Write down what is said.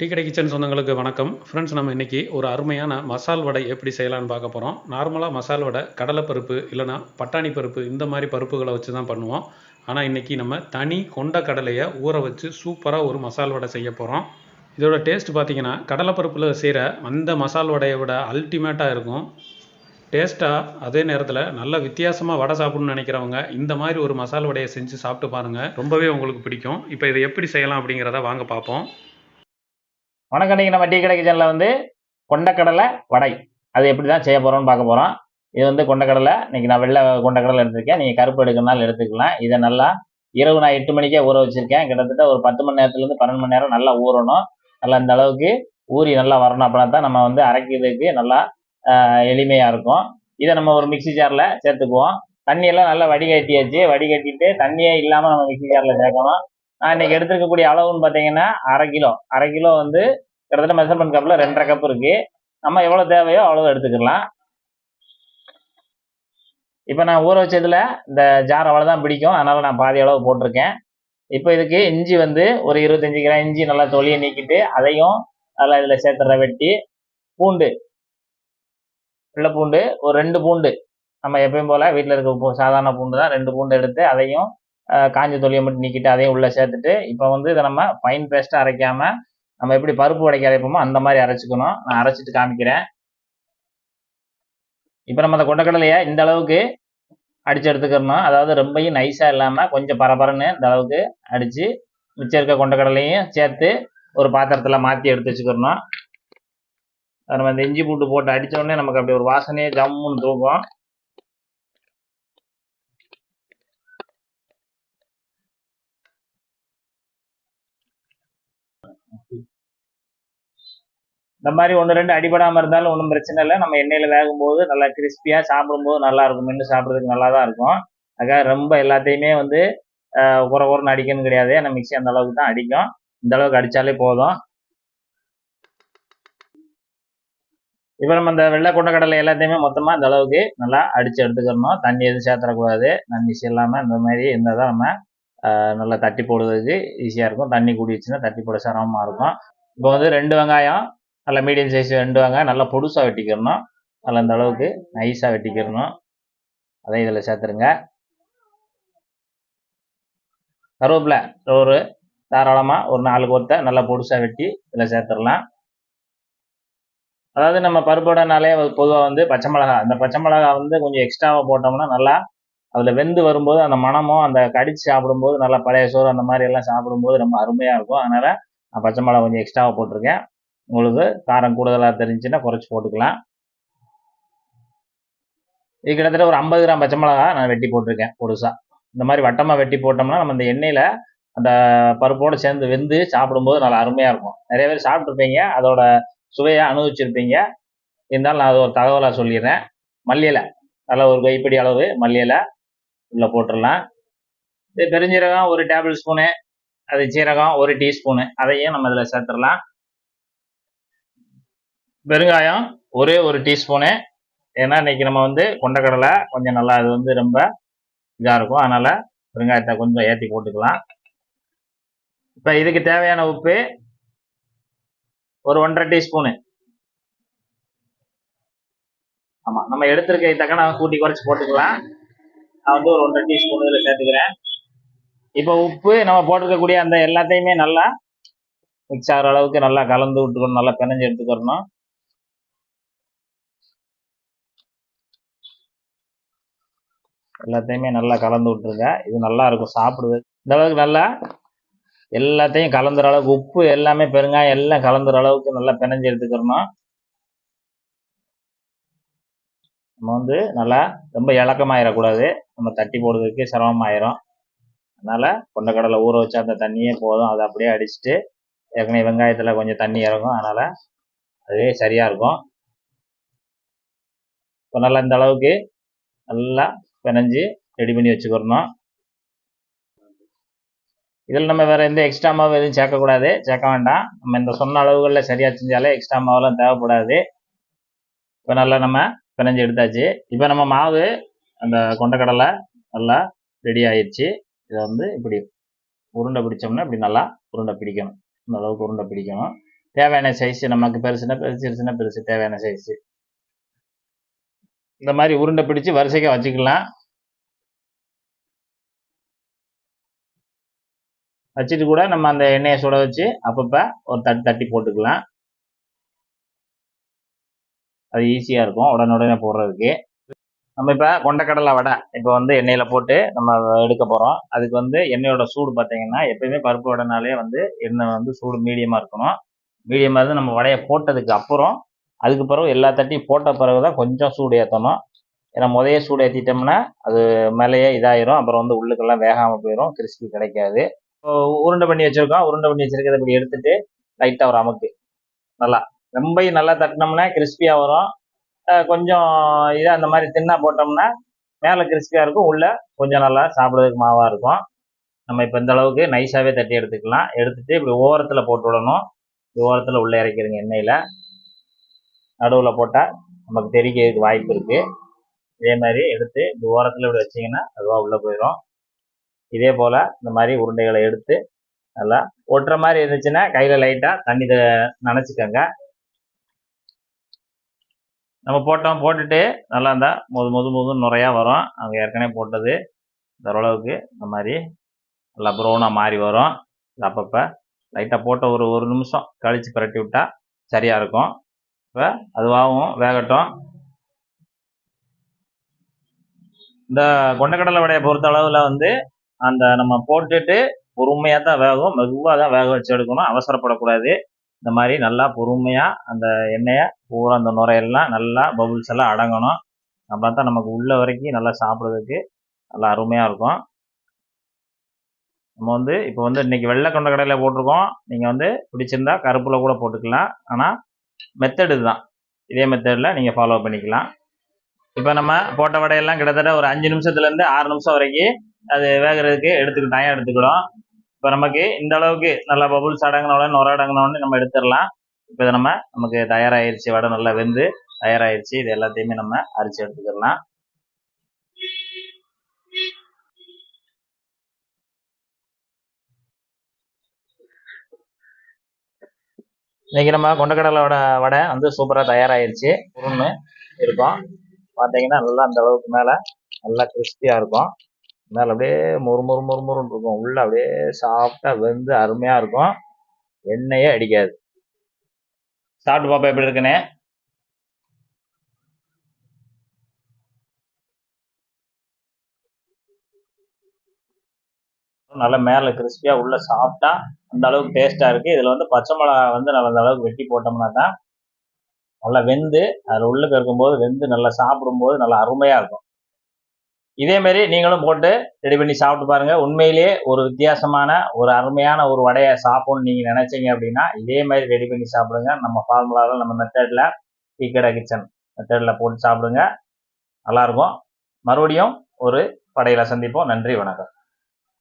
Tea கடை kitchen சொந்தங்களுக்கு வணக்கம். ஃப்ரெண்ட்ஸ் நம்ம இன்றைக்கி ஒரு அருமையான மசால் வடை எப்படி செய்யலாம்னு பார்க்க போகிறோம் நார்மலாக மசால் வடை கடலைப்பருப்பு இல்லைனா பட்டாணி பருப்பு இந்த மாதிரி பருப்புகளை வச்சு தான் பண்ணுவோம். ஆனால் இன்றைக்கி நம்ம தனி கொண்ட கடலையை ஊற வச்சு சூப்பராக ஒரு மசால் வடை செய்ய போகிறோம் இதோட டேஸ்ட் பார்த்தீங்கன்னா கடலைப்பருப்பில் செய்கிற அந்த மசால் வடையை விட அல்டிமேட்டாக இருக்கும். டேஸ்ட்டாக அதே நேரத்தில் நல்ல வித்தியாசமாக வடை சாப்பிடணும்னு நினைக்கிறவங்க இந்த மாதிரி ஒரு மசால் வடையை செஞ்சு சாப்பிட்டு பாருங்கள் ரொம்பவே உங்களுக்கு பிடிக்கும். இப்போ இதை எப்படி செய்யலாம் அப்படிங்கிறத வாங்க பார்ப்போம். வணக்கம் இன்னைக்கு நம்ம டீ கடை கிச்சனில் வந்து கொண்டக்கடலை வடை. அது எப்படி தான் செய்ய போகிறோம்னு பார்க்க போகிறோம் இது வந்து கொண்டக்கடலை. இன்றைக்கி நான் வெள்ளை கொண்டக்கடலை எடுத்திருக்கேன். நீங்கள் கருப்பு எடுக்கிறனால எடுத்துக்கலாம். இதை நல்லா இரவு நான் எட்டு மணிக்கே ஊற வச்சுருக்கேன். கிட்டத்தட்ட ஒரு பத்து மணி நேரத்துலேருந்து பன்னெண்டு மணி நேரம் நல்லா ஊறணும். நல்லா இந்த அளவுக்கு ஊறி நல்லா வரணும். அப்படின்னா தான் நம்ம வந்து அரைக்கிறதுக்கு நல்லா எளிமையாக இருக்கும். இதை நம்ம ஒரு மிக்ஸி ஜாரில் சேர்த்துக்குவோம். தண்ணியெல்லாம் நல்லா வடிகட்டியாச்சு. வடிகட்டிட்டு தண்ணியே இல்லாமல் நம்ம மிக்ஸி ஜாரில் சேர்க்கணும். நான் இன்னைக்கு எடுத்துருக்கக்கூடிய அளவுன்னு பார்த்தீங்கன்னா அரை கிலோ. அரை கிலோ வந்து கிட்டத்தட்ட மெஷர்மெண்ட் கப்பில் ரெண்டரை கப் இருக்கு. நம்ம எவ்வளோ தேவையோ அவ்வளோ எடுத்துக்கலாம். இப்போ நான் ஊற வச்சதுல இந்த ஜார் அவ்வளோதான் பிடிக்கும். அதனால நான் பாதி அளவு போட்டிருக்கேன். இப்போ இதுக்கு இஞ்சி வந்து ஒரு இருபத்தஞ்சி கிராம் இஞ்சி நல்லா தொலியை நீக்கிட்டு அதையும் நல்லா இதில் சேர்த்துற வெட்டி. பூண்டு. வெள்ளை பூண்டு. ஒரு ரெண்டு பூண்டு. நம்ம எப்பயும் போல் வீட்டில் இருக்க சாதாரண பூண்டு தான் ரெண்டு பூண்டு எடுத்து அதையும் காஞ்ச தொலியை மட்டும் நீக்கிட்டு அதையும் உள்ளே சேர்த்துட்டு இப்போ வந்து இதை நம்ம ஃபைன் பேஸ்ட்டாக அரைக்காமல் நம்ம எப்படி பருப்பு உடைக்க அரைப்போமோ அந்த மாதிரி அரைச்சிக்கணும். நான் அரைச்சிட்டு காமிக்கிறேன். இப்போ நம்ம அந்த கொண்டக்கடலையை இந்த அளவுக்கு அடித்து எடுத்துக்கிறணும். அதாவது ரொம்பையும் நைஸாக இல்லாமல் கொஞ்சம் பரபரன்னு இந்த அளவுக்கு அடித்து மிச்சம் இருக்க கொண்டக்கடலையும் சேர்த்து ஒரு பாத்திரத்தில் மாற்றி எடுத்து வச்சுக்கிறணும். நம்ம இந்த இஞ்சி பூண்டு போட்டு அடித்த உடனே நமக்கு அப்படி ஒரு வாசனையே ஜம்முன்னு தூக்கும். இந்த மாதிரி ஒன்று ரெண்டு அடிபடாமல் இருந்தாலும் ஒன்றும் பிரச்சனை இல்லை. நம்ம எண்ணெயில் வேகும்போது நல்லா கிறிஸ்பியாக சாப்பிடும்போது நல்லா இருக்கும். மென்று சாப்பிட்றதுக்கு நல்லா தான் இருக்கும். அதுக்காக ரொம்ப எல்லாத்தையுமே வந்து குறை குறைன்னு அடிக்கணும் கிடையாது. நம்ம மிக்சி அந்த அளவுக்கு தான் அடிக்கும். இந்த அளவுக்கு அடித்தாலே போதும். இப்போ நம்ம இந்த வெள்ளை கொண்டக்கடலை எல்லாத்தையுமே மொத்தமாக இந்த அளவுக்கு நல்லா அடித்து எடுத்துக்கணும். தண்ணி எதுவும் சேர்த்துடக்கூடாது தண்ணி இல்லாமல் இந்த மாதிரி இருந்தால் தான் நம்ம நல்லா தட்டி போடுறதுக்கு ஈஸியாக இருக்கும். தண்ணி கூடிடுச்சுன்னா தட்டி போட சிரமமாக இருக்கும். இப்போ வந்து ரெண்டு வெங்காயம் நல்லா மீடியம் சைஸ் வெண்டுவாங்க நல்லா பொடுசாக வெட்டிக்கிறணும். நல்லா இந்த அளவுக்கு நைஸாக வெட்டிக்கிறணும். அதை இதில் சேர்த்துருங்க. கருவேப்பிலை ஒரு தாராளமாக ஒரு நாலு கொத்தை நல்லா பொடுசாக வெட்டி இதில் சேர்த்துடலாம். அதாவது நம்ம பருப்போடனாலே பொதுவாக வந்து பச்சை மிளகா. அந்த பச்சை மிளகா வந்து கொஞ்சம் எக்ஸ்ட்ராவாக போட்டோம்னா நல்லா அதில் வெந்து வரும்போது அந்த மனமும் அந்த கடிச்சு சாப்பிடும்போது நல்லா பழைய சோறு அந்த மாதிரி எல்லாம் சாப்பிடும்போது ரொம்ப அருமையாக இருக்கும். அதனால் நான் பச்சை மிளகா கொஞ்சம் எக்ஸ்ட்ராவாக போட்டிருக்கேன். உங்களுக்கு காரம் கூடுதலாக தெரிஞ்சுன்னா குறைச்சி போட்டுக்கலாம். இது கிட்டத்தட்ட ஒரு ஐம்பது கிராம் பச்சை மிளகா நான் வெட்டி போட்டிருக்கேன் பொடுசாக இந்த மாதிரி வட்டமாக வெட்டி போட்டோம்னா நம்ம இந்த எண்ணெயில் அந்த பருப்போடு சேர்ந்து வெந்து சாப்பிடும்போது நல்லா அருமையாக இருக்கும். நிறைய பேர் சாப்பிட்ருப்பீங்க அதோட சுவையை அனுபவிச்சிருப்பீங்க. இருந்தாலும் நான் அது ஒரு தகவலாக சொல்லிடுறேன். மல்லியலை நல்லா ஒரு கைப்பிடி அளவு மல்லியலை உள்ளே போட்டுடலாம். இது பெருஞ்சீரகம் ஒரு டேபிள் ஸ்பூனு அது சீரகம் ஒரு டீஸ்பூனு அதையும் நம்ம இதில் சேர்த்துடலாம். பெருங்காயம் ஒரே ஒரு டீஸ்பூனு ஏன்னா இன்னைக்கு நம்ம வந்து கொண்டக்கடலை கொஞ்சம் நல்லா அது வந்து ரொம்ப இதாக இருக்கும். அதனால் பெருங்காயத்தை கொஞ்சம் ஏற்றி போட்டுக்கலாம். இப்போ இதுக்கு தேவையான உப்பு ஒரு ஒன்றரை டீஸ்பூனு ஆமாம் நம்ம எடுத்துருக்க தக்க கூட்டி குறைச்சி போட்டுக்கலாம். நான் வந்து ஒரு ஒன்றரை டீஸ்பூன் இதில் சேர்த்துக்கிறேன். இப்போ உப்பு நம்ம போட்டிருக்கக்கூடிய அந்த எல்லாத்தையுமே நல்லா மிக்ஸ் ஆகிற அளவுக்கு நல்லா கலந்து விட்டுக்கணும் நல்லா பிணைஞ்சு எடுத்துக்கிறணும் எல்லாத்தையுமே நல்லா கலந்து விட்டுருங்க. இது நல்லா இருக்கும். சாப்பிடுது. இந்த அளவுக்கு நல்லா எல்லாத்தையும் கலந்துற அளவுக்கு உப்பு எல்லாமே பெருங்காயம் எல்லாம் கலந்துற அளவுக்கு நல்லா பிணைஞ்சு எடுத்துக்கிறணும் நம்ம வந்து நல்லா ரொம்ப இலக்கமாயிடக்கூடாது நம்ம தட்டி போடுறதுக்கு சிரமமாயிரும். அதனால் கொண்டக்கடலை ஊற வச்சா அந்த தண்ணியே போதும். அதை அப்படியே அடிச்சுட்டு ஏற்கனவே வெங்காயத்தில் கொஞ்சம் தண்ணி இறங்கும். அதனால் அதுவே சரியாக இருக்கும். இப்போ நல்லா இந்த அளவுக்கு நல்லா பிணைஞ்சு ரெடி பண்ணி வச்சுக்கிறணும். இதில் நம்ம வேறு எந்த எக்ஸ்ட்ரா மாவு எதுவும் சேர்க்கக்கூடாது. சேர்க்க வேண்டாம். நம்ம இந்த சொன்ன அளவுகளில் சரியாக செஞ்சாலே எக்ஸ்ட்ரா மாவெல்லாம் தேவைப்படாது. இப்போ நல்லா நம்ம பிணைஞ்சு எடுத்தாச்சு. இப்போ நம்ம மாவு அந்த கொண்டக்கடலை நல்லா ரெடி ஆயிடுச்சு இதை வந்து இப்படி உருண்டை பிடிச்சோம்னா இப்படி நல்லா உருண்டை பிடிக்கணும். இந்த அளவுக்கு உருண்டை பிடிக்கணும். தேவையான சைஸ் நமக்கு பெருசுனா பெருசு சின்ன பெருசு. தேவையான சைஸு இந்த மாதிரி உருண்டை பிடிச்சு வரிசைக்கா வச்சுக்கலாம். வச்சுட்டு கூட நம்ம அந்த எண்ணெயை சுட வச்சு அப்பப்போ ஒரு தட்டி தட்டி போட்டுக்கலாம். அது ஈஸியாக இருக்கும். உடனுடனே போடுறதுக்கு. நம்ம இப்போ கொண்டக்கடலை வடை இப்போ வந்து எண்ணெயில் போட்டு நம்ம எடுக்க போகிறோம் அதுக்கு வந்து எண்ணெயோட சூடு பார்த்தீங்கன்னா எப்பயுமே பருப்பு வடைனாலே வந்து எண்ணெய் வந்து சூடு மீடியமாக இருக்கணும். மீடியமாக இருந்து நம்ம வடையை போட்டதுக்கு அப்புறம் அதுக்கு பிறகு எல்லா தட்டியும் போட்ட பிறகு தான் கொஞ்சம் சூடு ஏற்றணும் ஏன்னா முதைய சூடு ஏற்றிட்டோம்னா அது மேலேயே இதாயிரும். அப்புறம் வந்து உள்ளுக்கெல்லாம் வேகாமல் போயிடும் கிறிஸ்பி கிடைக்காது. உருண்டை பண்ணி வச்சுருக்கோம். உருண்டை பண்ணி வச்சுருக்கிறத இப்படி எடுத்துட்டு லைட்டாக ஒரு அமுக்கு. நல்லா. ரொம்ப நல்லா தட்டினோம்னா கிறிஸ்பியாக வரும். கொஞ்சம் இதாக அந்த மாதிரி தின்னா போட்டோம்னா மேலே கிறிஸ்பியாக இருக்கும். உள்ளே கொஞ்சம் நல்லா சாப்பிட்றதுக்கு மாவாக இருக்கும். நம்ம இப்போ இந்த அளவுக்கு நைஸாகவே தட்டி எடுத்துக்கலாம். எடுத்துகிட்டு இப்படி ஓரத்தில் போட்டு விடணும். இப்படி ஓரத்தில் உள்ளே இறக்கிடுங்க எண்ணெயில். நடுவில் போட்டால் நமக்கு தெரிக்கிறதுக்கு வாய்ப்பு இருக்குது இதே மாதிரி எடுத்து இந்த ஓரத்தில் இப்படி வச்சிங்கன்னா அதுவாக உள்ளே போயிடும் இதே போல் இந்த மாதிரி உருண்டைகளை எடுத்து நல்லா ஒட்டுற மாதிரி இருந்துச்சுன்னா கையில் லைட்டாக தண்ணி நினச்சிக்கோங்க. நம்ம போட்டோம் போட்டுட்டு நல்லா இருந்தால் முது முது முது நிறையா வரும். அவங்க ஏற்கனவே போட்டது. இந்த ஓரளவுக்கு இந்த மாதிரி நல்லா ப்ரௌனாக மாறி வரும். அப்பப்போ லைட்டாக போட்ட ஒரு ஒரு நிமிஷம் கழித்து பிரட்டி விட்டால் சரியாக இருக்கும். இப்போ அதுவாகவும் வேகட்டும். இந்த கொண்டக்கடலை வடையை பொறுத்த அளவில் வந்து அந்த நம்ம போட்டுட்டு பொறுமையாக தான் வேகும் மெதுவாக தான் வேக வச்சு எடுக்கணும். அவசரப்படக்கூடாது. இந்த மாதிரி நல்லா பொறுமையாக அந்த எண்ணெயை பூரா அந்த நுரையெல்லாம் நல்லா பபுள்ஸ் எல்லாம் அடங்கணும். அப்போ தான் நமக்கு உள்ள வரைக்கும் நல்லா சாப்பிட்றதுக்கு நல்லா அருமையாக இருக்கும். நம்ம வந்து இப்போ வந்து இன்னைக்கு வெள்ளை கொண்ட கடையில் போட்டிருக்கோம். நீங்கள் வந்து பிடிச்சிருந்தா கருப்பில் கூட போட்டுக்கலாம். ஆனால் மெத்தடு தான் இதே மெத்தடில் நீங்கள் ஃபாலோ பண்ணிக்கலாம். இப்போ நம்ம போட்ட வடையெல்லாம் கிட்டத்தட்ட ஒரு அஞ்சு நிமிஷத்துலேருந்து ஆறு நிமிஷம் வரைக்கும் அது வேகிறதுக்கு எடுத்துக்கிட்டு டைம் எடுத்துக்கிடும். இப்போ நமக்கு இந்த அளவுக்கு நல்லா பபுள்ஸ் அடங்கினோடனே நுர அடங்கினோடனே நம்ம எடுத்துடலாம். இப்போ இதை நம்ம நமக்கு தயாராகிருச்சு வடை நல்லா வெந்து தயாராகிருச்சு இது எல்லாத்தையுமே நம்ம அரிச்சு எடுத்துக்கிடலாம். இன்னைக்கு நம்ம கொண்டக்கடலோட வடை வந்து சூப்பராக தயாராகிருச்சு உருன்னு இருக்கும். பார்த்தீங்கன்னா நல்லா அந்த அளவுக்கு மேலே நல்லா கிறிஸ்பியாக இருக்கும். மேலே அப்படியே மொறு மொறு மொறு மொறுன்னு இருக்கும். உள்ள அப்படியே சாஃப்டாக வெந்து அருமையாக இருக்கும். எண்ணெயே அடிக்காது. சாப்பிட்டு பாப்பா எப்படி இருக்குன்னு? நல்லா மேலே கிறிஸ்பியாக உள்ளே சாப்பிட்டா அந்த அளவுக்கு டேஸ்ட்டாக இருக்குது இதில் வந்து பச்சை மிளகா வந்து நம்ம அந்த அளவுக்கு வெட்டி போட்டோம்னா தான் நல்லா வெந்து அதில் உள்ளுக்கு இருக்கும்போது வெந்து நல்லா சாப்பிடும்போது நல்லா அருமையாக இருக்கும். இதேமாரி நீங்களும் போட்டு ரெடி பண்ணி சாப்பிட்டு பாருங்கள் உண்மையிலேயே ஒரு வித்தியாசமான ஒரு அருமையான ஒரு வடையை சாப்பிடணும்னு நீங்கள் நினச்சிங்க அப்படின்னா இதே மாதிரி ரெடி பண்ணி சாப்பிடுங்க. நம்ம ஃபார்முலாவில் நம்ம மெத்தடில் டீக்கடை கிச்சன் மெத்தடில் போட்டு சாப்பிடுங்க. நல்லாயிருக்கும் மறுபடியும் ஒரு படையில் சந்திப்போம். நன்றி வணக்கம்.